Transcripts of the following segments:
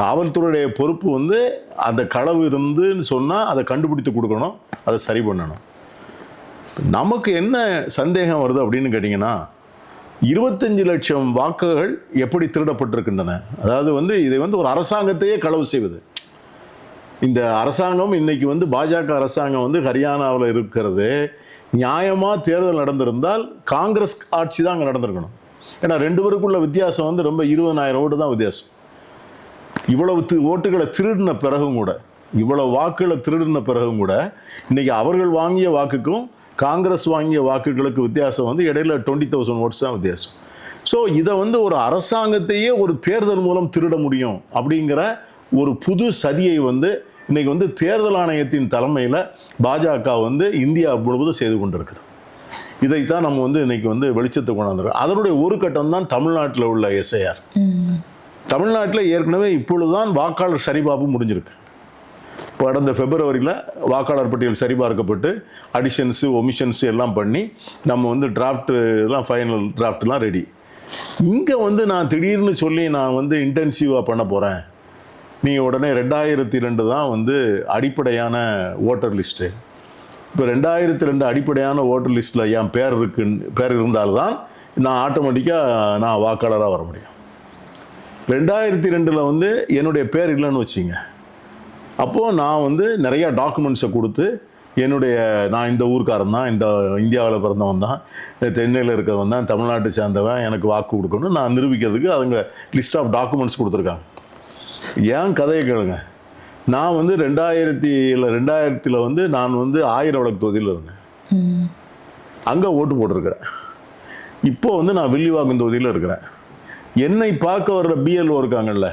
காவல்துறையுடைய பொறுப்பு வந்து அந்த களவு இருந்துன்னு சொன்னால் அதை கண்டுபிடித்து கொடுக்கணும் அதை சரி பண்ணணும். நமக்கு என்ன சந்தேகம் வருது அப்படின்னு கேட்டிங்கன்னா இருபத்தஞ்சு லட்சம் வாக்குகள் எப்படி திருடப்பட்டிருக்கின்றன? அதாவது வந்து இதை வந்து ஒரு அரசாங்கத்தையே களவு செய்வது. இந்த அரசாங்கம் இன்னைக்கு வந்து பாஜக அரசாங்கம் வந்து ஹரியானாவில் இருக்கிறது. நியாயமாக தேர்தல் நடந்திருந்தால் காங்கிரஸ் ஆட்சி தான் அங்கே நடந்திருக்கணும். ஏன்னா ரெண்டு பேருக்குள்ள வித்தியாசம் வந்து ரொம்ப இருபதாயிரம் ஓட்டு தான் வித்தியாசம். இவ்வளவு ஓட்டுகளை திருடின பிறகும் கூட இவ்வளவு வாக்குகளை திருடின பிறகும் கூட இன்னைக்கு அவர்கள் வாங்கிய வாக்குக்கும் காங்கிரஸ் வாங்கிய வாக்குகளுக்கு வித்தியாசம் வந்து இடையில டுவெண்ட்டி தௌசண்ட் ஓட்ஸ் தான் வித்தியாசம். ஸோ இதை வந்து ஒரு அரசாங்கத்தையே ஒரு தேர்தல் மூலம் திருட முடியும் அப்படிங்கிற ஒரு புது சதியை வந்து இன்னைக்கு வந்து தேர்தல் ஆணையத்தின் தலைமையில் பாஜக வந்து இந்தியா முழுவதும் செய்து கொண்டிருக்கிறது இதைத்தான் நம்ம வந்து இன்னைக்கு வந்து வெளிச்சத்தை கொண்டாந்துருக்கோம். அதனுடைய ஒரு கட்டம் தான் தமிழ்நாட்டில் உள்ள எஸ்ஐஆர் தமிழ்நாட்டில் ஏற்கனவே இப்பொழுதுதான் வாக்காளர் சரிபார்ப்பு முடிஞ்சிருக்கு. இப்போ கடந்த பிப்ரவரியில் வாக்காளர் பட்டியல் சரிபார்க்கப்பட்டு அடிஷன்ஸு ஒமிஷன்ஸு எல்லாம் பண்ணி நம்ம வந்து டிராஃப்ட்டு எல்லாம் ஃபைனல் டிராஃப்ட்லாம் ரெடி இங்கே வந்து நான் திடீர்னு சொல்லி நான் வந்து இன்டென்சிவாக பண்ண போகிறேன் நீ உடனே ரெண்டாயிரத்தி ரெண்டு தான் வந்து அடிப்படையான ஓட்டர் லிஸ்ட்டு இப்போ ரெண்டாயிரத்தி ரெண்டு அடிப்படையான ஓட்டர் லிஸ்ட்டில் என் பேர் இருக்குன்னு பேர் இருந்தால்தான் நான் ஆட்டோமேட்டிக்காக நான் வாக்காளராக வர முடியும். ரெண்டாயிரத்தி ரெண்டில் வந்து என்னுடைய பேர் இல்லைன்னு வச்சிங்க. அப்போது நான் வந்து நிறையா டாக்குமெண்ட்ஸை கொடுத்து என்னுடைய நான் இந்த ஊர்க்காரன் தான் இந்த இந்தியாவில் பிறந்தவன் தான் தென்னையில் இருக்கிறவன் தான் தமிழ்நாட்டை சேர்ந்தவன் எனக்கு வாக்கு கொடுக்கணும் நான் நிரூபிக்கிறதுக்கு அவங்க லிஸ்ட் ஆஃப் டாக்குமெண்ட்ஸ் கொடுத்துருக்காங்க. ஏன் கதையை கேளுங்க. நான் வந்து ரெண்டாயிரத்தி இல்லை ரெண்டாயிரத்தில் வந்து நான் வந்து ஆயிரம் விளக்கு தொகுதியில் இருந்தேன். அங்கே ஓட்டு போட்டிருக்கிறேன். இப்போ வந்து நான் வில்லிவாக்கம் தொகுதியில் இருக்கிறேன். என்னை பார்க்க வர்ற பிஎல்ஓ இருக்காங்கல்ல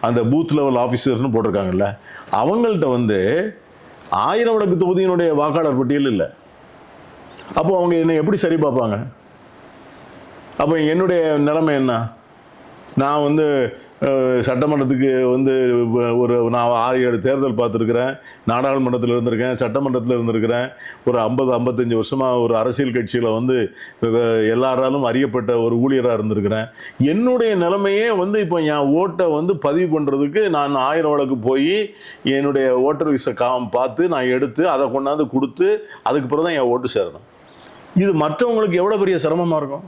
அந்த பூத் லெவல் ஆஃபீஸர்னு போட்டிருக்காங்கல்ல அவங்கள்ட்ட வந்து ஆயிரம் விளக்கு தொகுதியினுடைய வாக்காளர் பட்டியல் இல்லை. அப்போ அவங்க என்னை எப்படி சரி பார்ப்பாங்க? அப்போ என்னுடைய நிலைமை என்ன? நான் வந்து சட்டமன்றத்துக்கு வந்து ஒரு நான் ஆறு ஏழு தேர்தல் பார்த்துருக்குறேன். நாடாளுமன்றத்தில் இருந்திருக்கேன் சட்டமன்றத்தில் இருந்திருக்கிறேன். ஒரு ஐம்பது ஐம்பத்தஞ்சு வருஷமாக ஒரு அரசியல் கட்சியில் வந்து எல்லாராலும் அறியப்பட்ட ஒரு ஊழியராக இருந்திருக்கிறேன். என்னுடைய நிலைமையே வந்து இப்போ என் ஓட்டை வந்து பதிவு பண்ணுறதுக்கு நான் ஆயிரம் வழக்கு போய் என்னுடைய ஓட்டர் விசை காம் பார்த்து நான் எடுத்து அதை கொண்டாந்து கொடுத்து அதுக்கு பிறகு தான் என் ஓட்டு சேரணும். இது மற்றவங்களுக்கு எவ்வளோ பெரிய சிரமமாக இருக்கும்?